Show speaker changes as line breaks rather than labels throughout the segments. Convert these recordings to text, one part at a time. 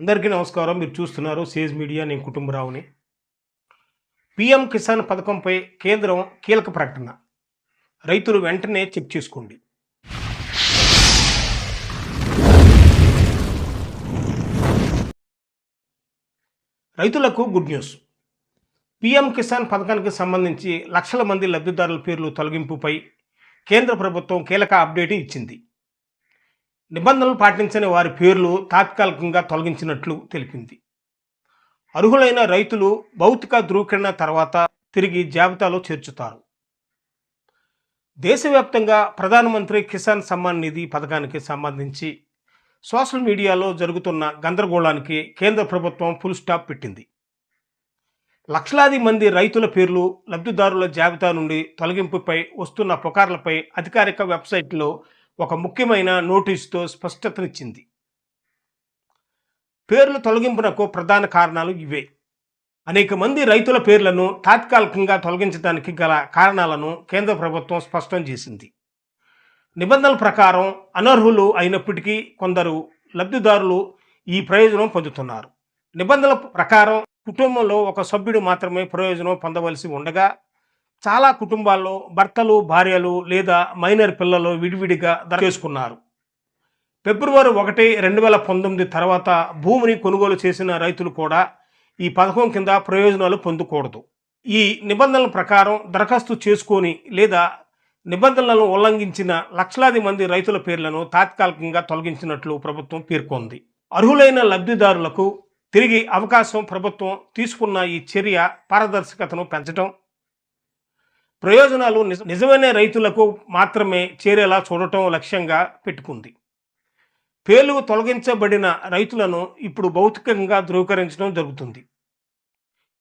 అందరికీ నమస్కారం. మీరు చూస్తున్నారు సేజ్ మీడియా. నేను కుటుంబరావుని. పిఎం కిసాన్ పథకంపై కేంద్రం కీలక ప్రకటన. రైతులు వెంటనే చెక్ చేసుకోండి. రైతులకు గుడ్ న్యూస్. పిఎం కిసాన్ పథకానికి సంబంధించి లక్షల మంది లబ్ధిదారుల పేర్లు తొలగింపుపై కేంద్ర ప్రభుత్వం కీలక అప్డేట్ ఇచ్చింది. నిబంధనలు పాటించని వారి పేర్లు తాత్కాలికంగా తొలగించినట్లు తెలిపింది. అర్హులైన రైతులు భౌతిక ధృవీకరణ తర్వాత తిరిగి జాబితాలో చేర్చుతారు. దేశవ్యాప్తంగా ప్రధానమంత్రి కిసాన్ సమ్మాన్ నిధి పథకానికి సంబంధించి సోషల్ మీడియాలో జరుగుతున్న గందరగోళానికి కేంద్ర ప్రభుత్వం ఫుల్ స్టాప్ పెట్టింది. లక్షలాది మంది రైతుల పేర్లు లబ్ధిదారుల జాబితా నుండి తొలగింపుపై వస్తున్న పుకార్లపై అధికారిక వెబ్సైట్లో ఒక ముఖ్యమైన నోటీసుతో స్పష్టతనిచ్చింది. పేర్లు తొలగింపునకు ప్రధాన కారణాలు ఇవే. అనేక మంది రైతుల పేర్లను తాత్కాలికంగా తొలగించడానికి గల కారణాలను కేంద్ర ప్రభుత్వం స్పష్టం చేసింది. నిబంధనల ప్రకారం అనర్హులు అయినప్పటికీ కొందరు లబ్ధిదారులు ఈ ప్రయోజనం పొందుతున్నారు. నిబంధనల ప్రకారం కుటుంబంలో ఒక సభ్యుడు మాత్రమే ప్రయోజనం పొందవలసి ఉండగా చాలా కుటుంబాల్లో భర్తలు భార్యలు లేదా మైనర్ పిల్లలు విడివిడిగా దర చేసుకున్నారు ఫిబ్రవరి ఒకటి రెండు వేల పంతొమ్మిది తర్వాత భూమిని కొనుగోలు చేసిన రైతులు కూడా ఈ పథకం కింద ప్రయోజనాలు పొందకూడదు. ఈ నిబంధనల ప్రకారం దరఖాస్తు చేసుకొని లేదా నిబంధనలను ఉల్లంఘించిన లక్షలాది మంది రైతుల పేర్లను తాత్కాలికంగా తొలగించినట్లు ప్రభుత్వం పేర్కొంది. అర్హులైన లబ్ధిదారులకు తిరిగి అవకాశం ప్రభుత్వం తీసుకున్న ఈ చర్య పారదర్శకతను పెంచడం ప్రయోజనాలు నిజ నిజమైన రైతులకు మాత్రమే చేరేలా చూడటం లక్ష్యంగా పెట్టుకుంది. పేర్లు తొలగించబడిన రైతులను ఇప్పుడు భౌతికంగా ధృవీకరించడం జరుగుతుంది.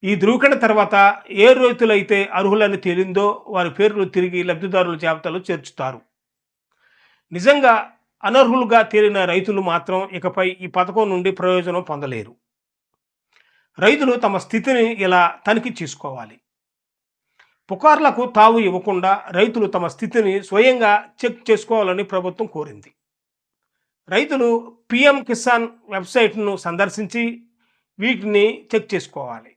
ఈ ధృవీకరణ తర్వాత ఏ రైతులైతే అర్హులని తేలిందో వారి పేర్లు తిరిగి లబ్ధిదారుల జాబితాలో చేర్చుతారు. నిజంగా అనర్హులుగా తేలిన రైతులు మాత్రం ఇకపై ఈ పథకం నుండి ప్రయోజనం పొందలేరు. రైతులు తమ స్థితిని ఇలా తనిఖీ చేసుకోవాలి? పుకార్లకు తావు ఇవ్వకుండా రైతులు తమ స్థితిని స్వయంగా చెక్ చేసుకోవాలని ప్రభుత్వం కోరింది. రైతులు పిఎం కిసాన్ వెబ్సైట్ను సందర్శించి వీటిని చెక్ చేసుకోవాలి.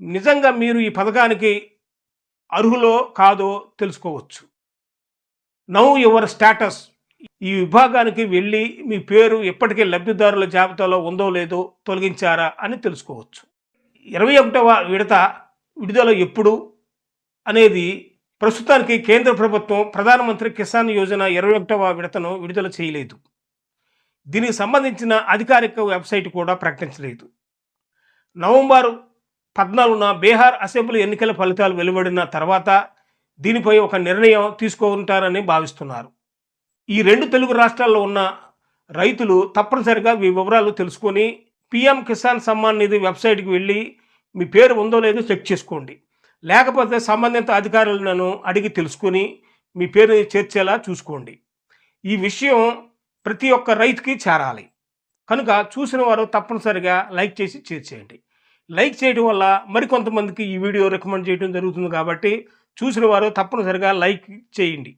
నిజంగా మీరు ఈ పథకానికి అర్హులో కాదో తెలుసుకోవచ్చు. Know your status. ఈ విభాగానికి వెళ్ళి మీ పేరు ఎప్పటికీ లబ్ధిదారుల జాబితాలో ఉందో లేదో తొలగించారా అని తెలుసుకోవచ్చు. ఇరవై ఒకటవ విడత విడుదల ఎప్పుడు? అనేది ప్రస్తుతానికి కేంద్ర ప్రభుత్వం ప్రధానమంత్రి కిసాన్ యోజన ఇరవై ఒకటవ విడతను విడుదల చేయలేదు. దీనికి సంబంధించిన అధికారిక వెబ్సైట్ కూడా ప్రకటించలేదు. నవంబర్ పద్నాలుగున బీహార్ అసెంబ్లీ ఎన్నికల ఫలితాలు వెలువడిన తర్వాత దీనిపై ఒక నిర్ణయం తీసుకుంటారని భావిస్తున్నారు. ఈ రెండు తెలుగు రాష్ట్రాల్లో ఉన్న రైతులు తప్పనిసరిగా ఈ వివరాలు తెలుసుకొని పిఎం కిసాన్ సమ్మాన్ నిధి వెబ్సైట్కి వెళ్ళి మీ పేరు ఉందో లేదో చెక్ చేసుకోండి. లేకపోతే సంబంధిత అధికారులను అడిగి తెలుసుకొని మీ పేరు చేర్చేలా చూసుకోండి. ఈ విషయం ప్రతి ఒక్క రైతుకి చేరాలి. కనుక చూసిన వారు తప్పనిసరిగా లైక్ చేసి చేర్చేయండి లైక్ చేయడం వల్ల మరికొంతమందికి ఈ వీడియో రికమెండ్ చేయడం జరుగుతుంది కాబట్టి చూసిన వారు తప్పనిసరిగా లైక్ చేయండి.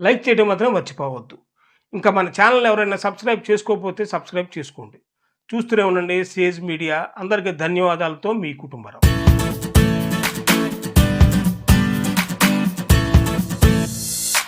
లైక్ చేయడం మాత్రం మర్చిపోవద్దు. ఇంకా మన ఛానల్ ఎవరైనా సబ్స్క్రైబ్ చేసుకోకపోతే సబ్స్క్రైబ్ చేసుకోండి. చూస్తూనే ఉండండి. Sage Media. అందరికీ ధన్యవాదాలతో మీ కుటుంబరావు.